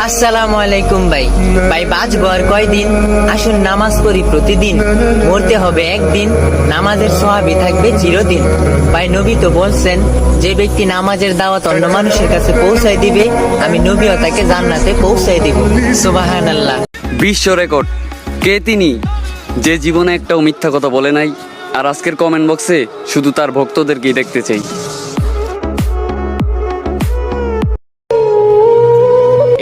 আসসালামু আলাইকুম ভাই। ভাই বাঁচবো আর কয়দিন? আসুন নামাজ পড়ি প্রতিদিন। মরতে হবে একদিন, নামাজের সহাবি থাকবে চিরদিন। ভাই, নবী তো বলছেন, যে ব্যক্তি নামাজের দাওয়াত অন্য মানুষের কাছে পৌঁছায় দিবে, আমি নবীও তাকে জান্নাতে পৌঁছায় দিব। সুবাহান আল্লাহ বিশ্ব রেকর্ড। কে তিনি? যে জীবনে একটাও মিথ্যা কথা বলে নাই। আর আজকের কমেন্ট বক্সে শুধু তার ভক্তদেরকেই দেখতে চাই।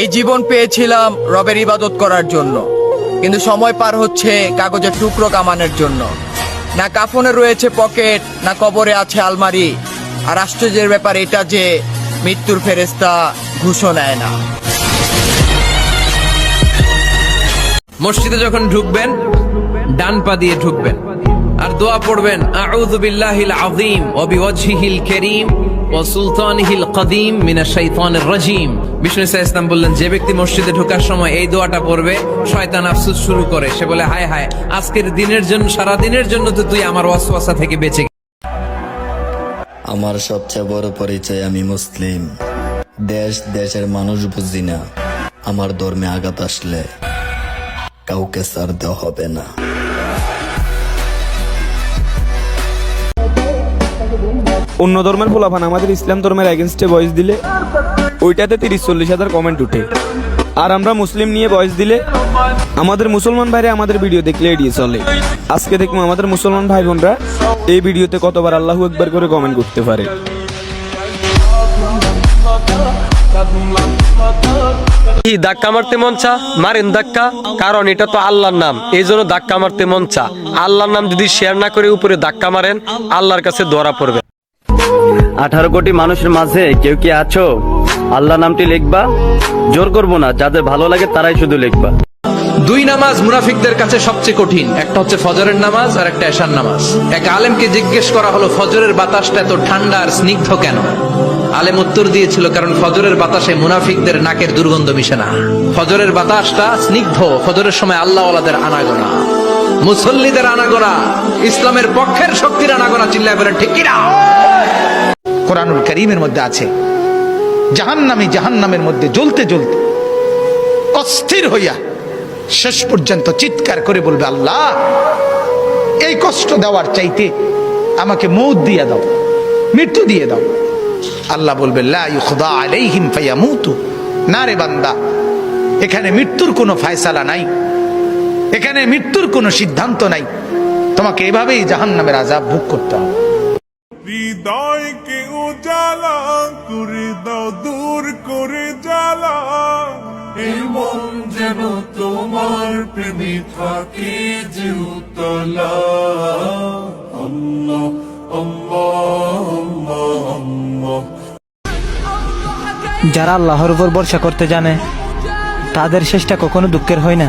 এই জীবন পেয়েছিলাম রবের ইবাদত করার জন্য। কিন্তু সময় পার হচ্ছে কাগজের টুকরো কামানোর জন্য। না কাফনে রয়েছে পকেট, না কবরে আছে আলমারি। আর আশ্চর্যের ব্যাপার এটা যে, মৃত্যুর ফেরেস্তা ঘুষও নেয় না। মসজিদে যখন ঢুকবেন, ডান পা দিয়ে ঢুকবেন। আর দোয়া পড়বেন, আউযু বিল্লাহিল আযীম ওয়া বিওয়াজহিল কারীম। ওয়া সুলতানিহিল কদীম বললেন, যে ব্যক্তি মসজিদে ঢোকার সময় এই শয়তান শুরু করে। সে বলে, হায় হায়, আজকের দিনের জন্য সারা জন্য তো তুই আমার থেকে বেঁচে আমার সবচেয়ে বড় পরিচয়, আমি মুসলিম। দেশ, দেশের মানুষ বুঝি না, আমার ধর্মে আঘাত আসলে কাউকে ছাড় দেওয়া হবে না। অন্য ধর্মের পোলাপান আমাদের ইসলাম ধর্মের এগেনস্টে ভয়েস দিলে, ওইটাতে তিরিশ, চল্লিশ হাজার কমেন্ট উঠে। আর আমরা মুসলিম নিয়ে ভয়েস দিলে, আমাদের মুসলমান ভাইরা আমাদের ভিডিও দেখলে এড়িয়ে চলে। আজকে দেখব আমাদের মুসলমান ভাই বোনরা এই ভিডিওতে কতবার আল্লাহ একবার করে কমেন্ট করতে পারে। কি ধাক্কা মারতে মন চা? মারেন ধাক্কা। কারণ এটা তো আল্লাহর নাম। এই জন্য ধাক্কা মারতে মন চা। আল্লাহর নাম যদি শেয়ার না করে উপরে ধাক্কা মারেন, আল্লাহর কাছে ধরা পড়বে। আঠারো কোটি মানুষের মাঝে কেউ কি আছো? আল্লাহ নামটি লিখবা। জোর করব না, যাদের ভালো লাগে তারাই শুধু লিখবা। দুই নামাজ মুনাফিকদের কাছে সবচেয়ে কঠিন। একটা হচ্ছে ফজরের নামাজ, আর একটা এশার নামাজ। এক আলেমকে জিজ্ঞেস করা হলো, ফজরের বাতাসটা এত ঠান্ডা আর স্নিগ্ধ কেন? আলেম উত্তর দিয়েছিল, কারণ ফজরের বাতাসে মুনাফিকদের নাকের দুর্গন্ধ মিশে না। ফজরের বাতাসটা স্নিগ্ধ, ফজরের সময় আল্লাহ ওয়ালাদের আনাগোনা। মুসল্লিদের আনাগোনা, ইসলামের পক্ষের শক্তির আনাগোনা চিল্লায় বলেন, ঠিক কিনা? কোরআনুল করিমের মধ্যে আছে। জাহান্নামী জাহান্নামের মধ্যে জ্বলতে জ্বলতে অস্থির হইয়া শেষ পর্যন্ত চিৎকার করে বলবে, আল্লাহ, এই কষ্ট দেওয়ার চাইতে আমাকে মৌত দিয়ে দাও, মৃত্যু দিয়ে দাও। আল্লাহ বলবে না রে বান্দা, এখানে মৃত্যুর কোনো ফায়সালা নাই, এখানে মৃত্যুর কোনো সিদ্ধান্ত নাই। তোমাকে এভাবেই জাহান্নামের আজাব ভোগ করতে হবে। হৃদয়কে উজালা করে দাও, দূর করে জ্বালা। যেন তোমার প্রেমে থাকে যারা আল্লাহর উপর ভরসা করতে জানে, তাদের শেষটা কখনো দুঃখের হয় না।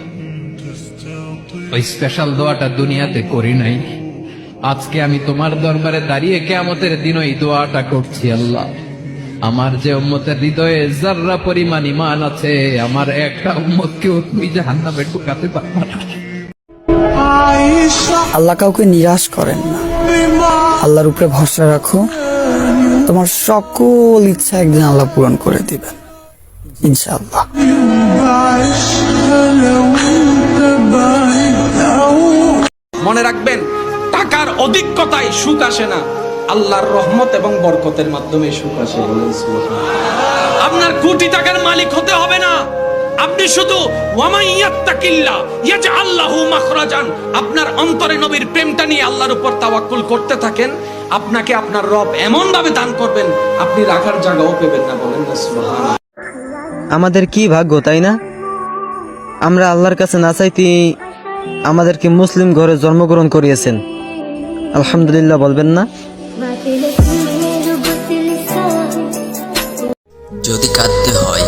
ওই স্পেশাল দোয়াটা দুনিয়াতে করি নাই। আজকে আমি তোমার দরবারে দাঁড়িয়ে কেমতের দিন ওই দোয়াটা করছি, আল্লাহ। আমার যে উম্মতের হৃদয়ে যার্রা পরিমাণ ইমান আছে, আমার একটা উম্মতকেও তুমি যে জাহান্নামে ঢুকাতে পারবা না। আল্লাহ কাউকে নিরাশ করেন না। আল্লাহর উপরে ভরসা রাখো। তোমার সকল ইচ্ছা একদিন আল্লাহ পূরণ করে দিবেন, ইনশাআল্লাহ। মনে রাখবেন, টাকার অধিকতায় সুখ আসে না। আল্লাহর রহমত এবং বরকতের মাধ্যমে সুখ আসে। আপনার কোটি টাকার মালিক হতে হবে না। আপনি শুধু আপনার অন্তরে নবীর প্রেমটা নিয়ে আল্লাহর উপর তাওয়াক্কুল করতে থাকেন। আপনাকে আপনার রব এমন ভাবে দান করবেন, আপনি রাখার জায়গাও পেবেন না বলেন আমাদের কি ভাগ্য, তাই না? আমরা আল্লাহর কাছে না চাইতে আমাদেরকে মুসলিম ঘরে জন্মগ্রহণ করিয়েছেন। আলহামদুলিল্লাহ বলবেন না। যদি কাঁদতে হয়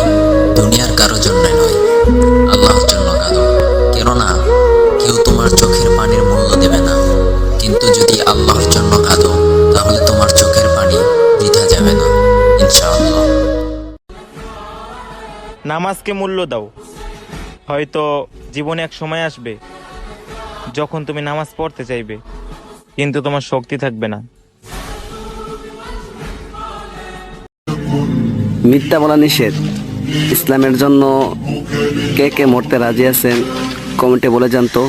দুনিয়ার কারও জন্য নয় আল্লাহর জন্য কাঁদো। কেননা কেউ তোমার চোখের পানির মূল্য দেবে না। কিন্তু যদি আল্লাহর জন্য কাঁদো তাহলে তোমার চোখের পানি বৃথা যাবে না ইনশাআল্লাহ। নামাজকে মূল্য দাও। হয়তো জীবনে এক সময় আসবে যখন তুমি নামাজ পড়তে চাইবে, কিন্তু তোমার শক্তি থাকবে না। মিথ্যা বলা নিষেধ। ইসলামের জন্য কে কে মরতে রাজি আছেন, কমেন্টে বলে যান তো